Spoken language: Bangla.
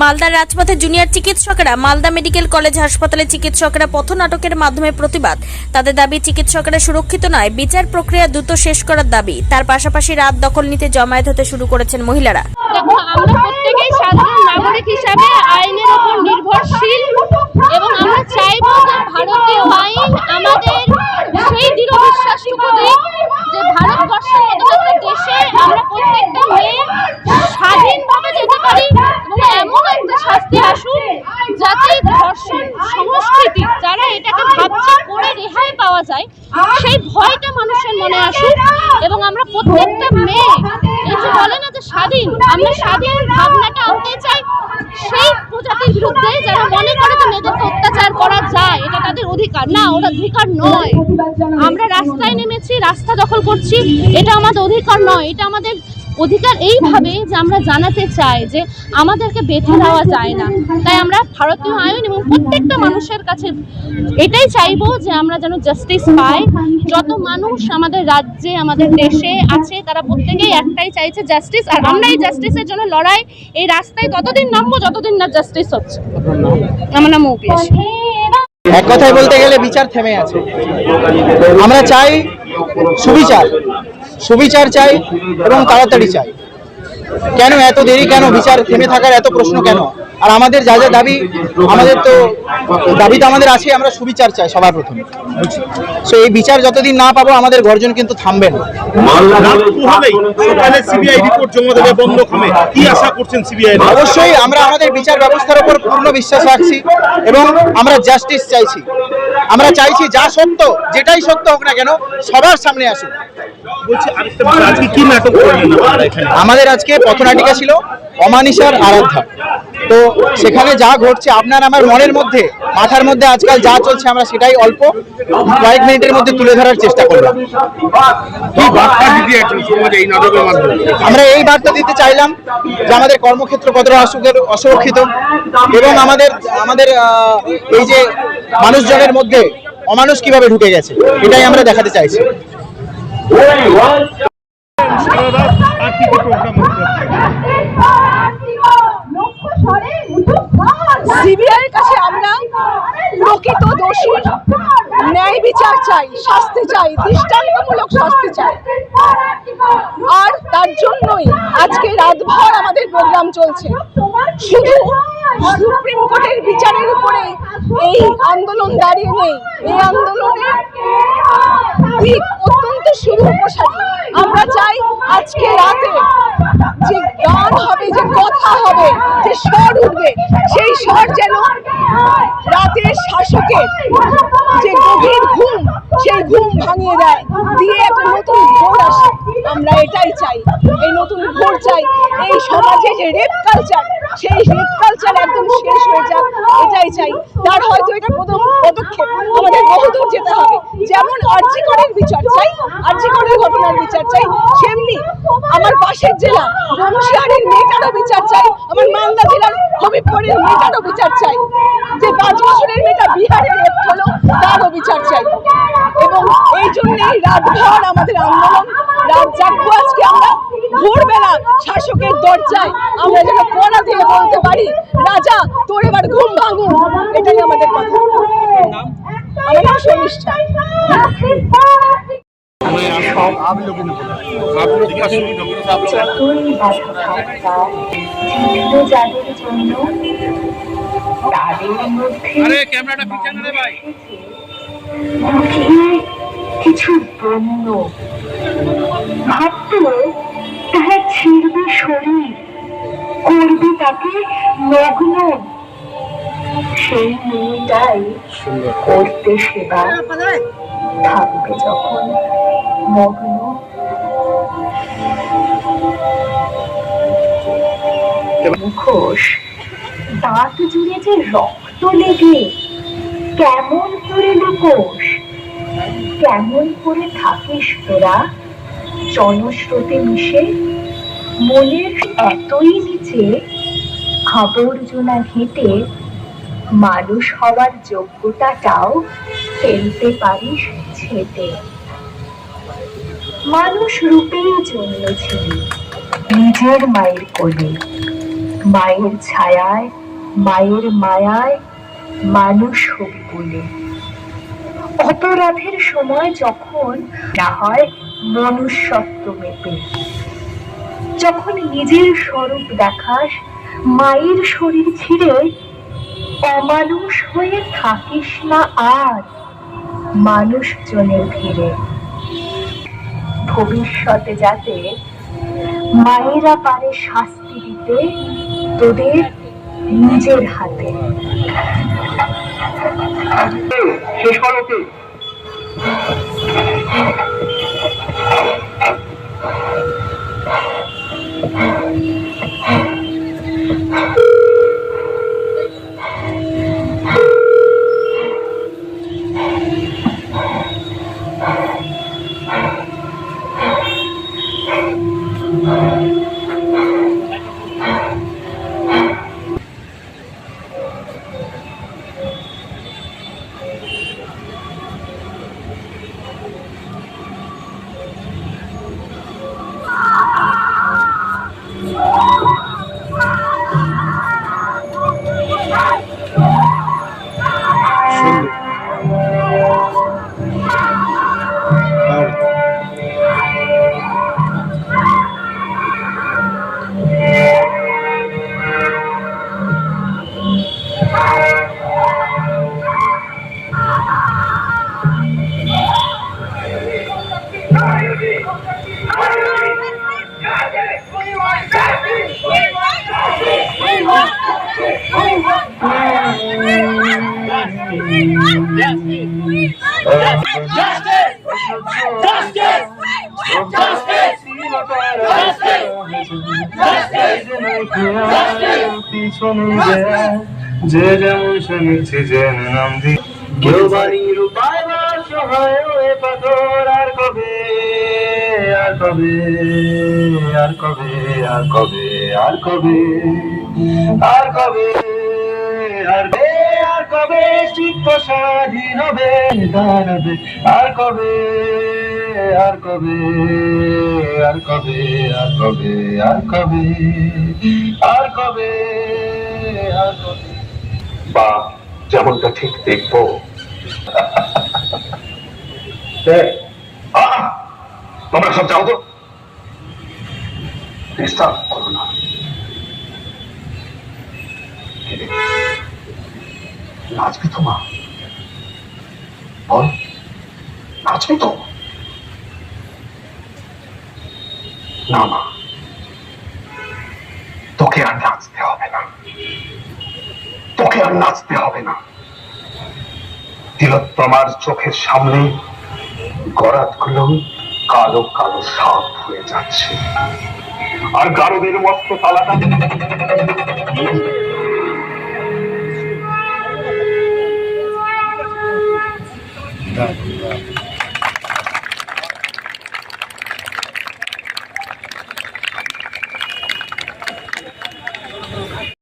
মালদার রাজপথে জুনিয়র চিকিৎসকরা মালদা মেডিকেল কলেজ হাসপাতালে চিকিৎসকরা পথ নাটকের মাধ্যমে প্রতিবাদ। তাদের দাবি, চিকিৎসকরা সুরক্ষিত নয়, বিচার প্রক্রিয়া দ্রুত শেষ করার দাবি। তার পাশাপাশি রাত দখল নিতে জমায়েত হতে শুরু করেছেন মহিলারা। আমরা প্রত্যেকেই সাধারণ নাগরিক হিসাবে আইনের উপর নির্ভরশীল এবং আমরা চাইব যে ভারতীয় আইন আমাদের সেই দৃঢ় বিশ্বাসটুকু দিক যে ভারতবর্ষের মতো একটা দেশে আমরা প্রত্যেকটা মেয়ে স্বাধীনভাবে যেতে পারি এবং এমন একটা শাস্তি আসুক যাতে ধর্ষণ সংস্কৃতি, যারা এটাকে ভাবছে করে রেহাই পাওয়া যায়, সেই ভয়টা মানুষের মনে আসুক এবং আমরা প্রত্যেকটা মেয়ে, এই বলে না যে স্বাধীন, আমরা স্বাধীন ভাবনাটা আনতে চাই, সেই প্রজাতির বিরুদ্ধে যারা মনে করে যে মেয়েদেরকে অত্যাচার করা যায়, এটা তাদের অধিকার। না, ওটা অধিকার নয়। আমরা রাস্তায় নেমেছি, রাস্তা দখল করছি, এটা আমাদের অধিকার নয়, এটা আমাদের অধিকার এইভাবে যে আমরা জানাতে চাই যে আমাদেরকে বেঁধে দেওয়া যায় না। তাই আমরা ভারতীয় আইন এবং প্রত্যেকটা মানুষের কাছে এটাই চাইব যে আমরা যেন জাস্টিস পাই। যত মানুষ আমাদের রাজ্যে, আমাদের দেশে আছে, তারা প্রত্যেকেই একটাই চাইছে জাস্টিস আর আমরা এই জাস্টিসের জন্য লড়াই। এই রাস্তায় ততদিন নামবো, যতদিন না জাস্টিস হচ্ছে। আমার নাম অপিস এক কথায় বলতে গেলে বিচার থেমে আছে। আমরা চাই সুবিচার। সুবিচার চাই এবং তাড়াতাড়ি চাই। কেন এত দেরি? কেন বিচার থেমে থাকার এত প্রশ্ন কেন? আর আমাদের যা যা দাবি আমাদের তো দাবি তো আমাদের আছে আমরা সুবিচার চাই সবার প্রথমে। সো এই বিচার যতদিন না পাবো আমাদের গর্জন কিন্তু থামবে না। অবশ্যই আমরা আমাদের বিচার ব্যবস্থার উপর পূর্ণ বিশ্বাস রাখছি এবং আমরা জাস্টিস চাইছি। আমরা চাইছি যা সত্য যেটাই সত্য হোক না কেন সবার সামনে আসুক। আমাদের আজকে পথনাটিকা ছিল অমানিসার আরাধ্যা। তো সেখানে যা ঘটছে আপনার আমার মনের মধ্যে মাথার মধ্যে আজকাল যা চলছে আমরা সেটাই অল্প কয়েক মিনিটের মধ্যে তুলে ধরার চেষ্টা করলাম। আমরা এই বার্তা দিতে চাইলাম যে আমাদের কর্মক্ষেত্র কতটা অসুরক্ষিত এবং আমাদের আমাদের এই যে মানুষজনের মধ্যে অমানুষ কীভাবে ঢুকে গেছে এটাই আমরা দেখাতে চাইছি। সিবিআইয়ের কাছে আমরা প্রকৃত দোষীর ন্যায় বিচার চাই, শাস্তি চাই, দৃষ্টান্তমূলক শাস্তি চাই। আর তার জন্যই আজকে রাতভর আমাদের প্রোগ্রাম চলছে। শুধু সুপ্রিম কোর্টের বিচারের উপরে এই আন্দোলন দাঁড়িয়ে নেই। এই আন্দোলনে ঠিক অত্যন্ত সুদূরপ্রসারী আমরা চাই আজকে রাতে যে গান হবে হবে যে স্বর উঠবে। সেই স্বর যেন রাতের শাসকের যে গভীর ঘুম, সেই ঘুম ভাঙিয়ে দেয়। দিয়ে একটা নতুন ভোর আসে। আমরা এটাই চাই। এই নতুন ভোর চাই। এই সমাজে যে রেপ কালচার সেই রেপ কালচার একদম শেষ হয়ে যাক। এটাই চাই। তার হয়তো এটা প্রথম পদক্ষেপ। আমাদের বহুদূর যেতে হবে। যেমন আর্যিকরের বিচার চাই আর্যিকরের ঘটনার বিচার চাই, সেমনি আমার পাশের জেলা বংশিয়ারের মেয়েটারও বিচার চাই। আমার মালদা জেলার হবিবপুরের মেয়েটারও বিচার চাই। যে পাঁচ বছরের মেয়েটা বিহারে রেপ হলো তারও বিচার চাই। এবং এই জন্যেই রাতভর আমাদের আন্দোলন রাত জাগবো আজকে আমরা। ভোরবেলা শাসকের দরজায় আমরা যেন কড়া দিয়ে বলতে পারি রাজা তোর এবার ঘুম ভাঙুন। এটাই আমাদের কথা। আমার নাম শর্মিষ্ঠা। যতই বাধাধাক্কা তীব্র যাদের জন্য তাদের মধ্যে লুকিয়ে কিছু বন্য ভাবত তারা ছিঁড়বে শরীর। করবে তাকে নগ্ন সেই মেয়েটাই করতে সেবা থাকবে যখন। মগ্ন মুখোশ, দাঁত জুড়ে যে রক্ত লেগে, কেমন করে লুকোস কেমন করে থাকিস তোরা? জনস্রোতে মিশে, মনের এতই নিচে আবর্জনা ঘেঁটে, মানুষ হওয়ার যোগ্যতাটাও ফেলতে পারিস ছেটে। মানুষ রূপেই জন্মেছিলি নিজের মায়ের কোলে। মায়ের ছায়ায়, মায়ের মায়ায় মানুষ হবি বলে। অপরাধের সময় যখন না হয় মনুষ্যত্ব মেপে। যখন নিজের স্বরূপ দেখাস, মায়ের শরীর ছিঁড়ে অমানুষ হয়ে থাকিস না আর। মানুষজনের ভিড়ে ভবিষ্যতে যাতে মায়েরা পারে শাস্তি দিতে তোদের নিজের হাতে। শেষ যে যেমন শুনেছি জেনে নাম দি কেউ বাড়ির উপায় সহায় হয়ে পাথর আর কবে আর কবে আর কবে আর কবে আর কবে আর কবে আর কবে আর কবে চিত্ত স্বাধীন হবে দাঁড়াবে আর কবে আর কবে আর কবে আর কবে আর কবে আর কবে আর কবে বা যেমনটা ঠিক দেখব! তোমরা সব যাও তো। ডিস্টার্ব করো না। নাচবি তো মা। বল নাচবি তো। না মা তোকে আর নাচতে হবে না তোকে আর নাচতে হবে না। তিলোত্তমার চোখের সামনে গরাতগুলো কালো কালো সাপ হয়ে যাচ্ছে। আর গারদের মস্ত তালাটা